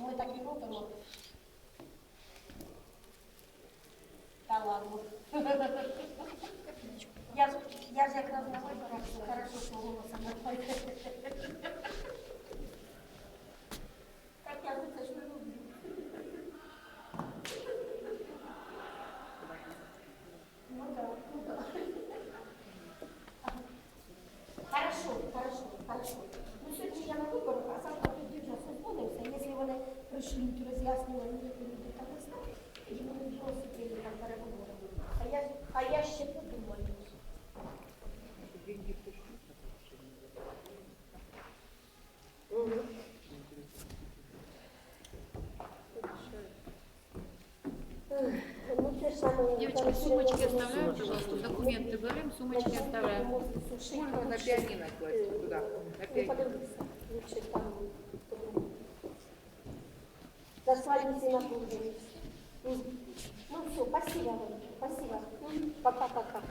Ми так і робимо. Та ладно. Я, я ж якраз на виборах хорошо, що голосом пойде. Так я це ж не люблю. Ну да, ну да. Хорошо, хорошо, хорошо. вони пришлють роз'яснювання, які люди там не знають, тоді вони просять її там переговори. А я, а я ще подумаю. Мгм. Ех, Ну, те ж саме, Девочки, короче, сумочки я оставляем, пожалуйста, документы берем, сумочки оставляем. Можно на пианино класть туда, на Ну, пианино. За свадьбу на курсе. Ну все, спасибо, спасибо. Пока-пока.